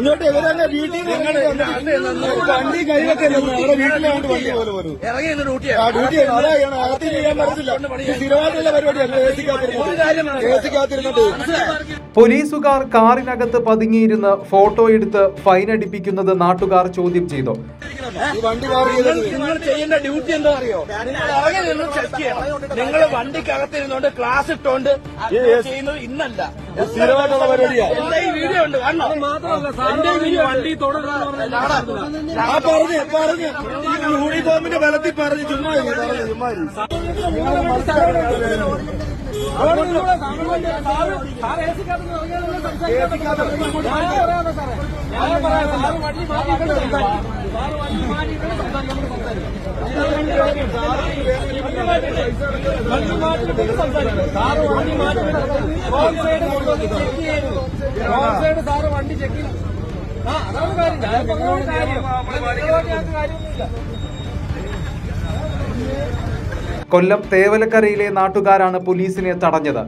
ഇങ്ങോട്ട് ഇവരന്നെ വീട്ടിൽ വണ്ടി കൈവെക്കല്ലെന്ന് അവരുടെ വീട്ടിലായിട്ട് വണ്ടി പോലെ പോലും ഇറങ്ങി ഡ്യൂട്ടി ആ ഡ്യൂട്ടി എന്താ ചെയ്യണം. അകത്ത് ചെയ്യാൻ പറ്റത്തില്ല. സ്ഥിരമായിട്ടുള്ള പരിപാടിയാണ് സിക്കകത്തിരുന്നിട്ട് പോലീസുകാർ കാറിനകത്ത് പതുങ്ങിയിരുന്ന് ഫോട്ടോ എടുത്ത് ഫൈൻ അടിപ്പിക്കുന്നത് നാട്ടുകാർ ചോദ്യം ചെയ്തു. ഈ വണ്ടി പാർക്ക് നിങ്ങൾ ചെയ്യേണ്ട ഡ്യൂട്ടി എന്താ അറിയോ? നിങ്ങൾ ഇറങ്ങി നിന്ന് ചെക്ക് ചെയ്യണം. നിങ്ങൾ വണ്ടിക്കകത്തിരുന്നോണ്ട് ക്ലാസ് ഇട്ടോണ്ട് ഇത് ചെയ്യുന്നത് ഇന്നല്ല. സ്ഥിരമായിട്ടുള്ള പരിപാടിയാണ് വീഡിയോ ഉണ്ട് വണ്ടി ആ പറഞ്ഞു പറഞ്ഞു ഈ യൂണിഫോമിന്റെ ബലത്തിൽ പറഞ്ഞു ചുമ്മാ ഇരി, പറഞ്ഞ് ചെയ്തു ആ അതാണ് കാര്യം ഞാൻ കാര്യം കാര്യമൊന്നുമില്ല കൊല്ലം തേവലക്കരയിലെ നാട്ടുകാരാണ് പോലീസിനെ തടഞ്ഞത്.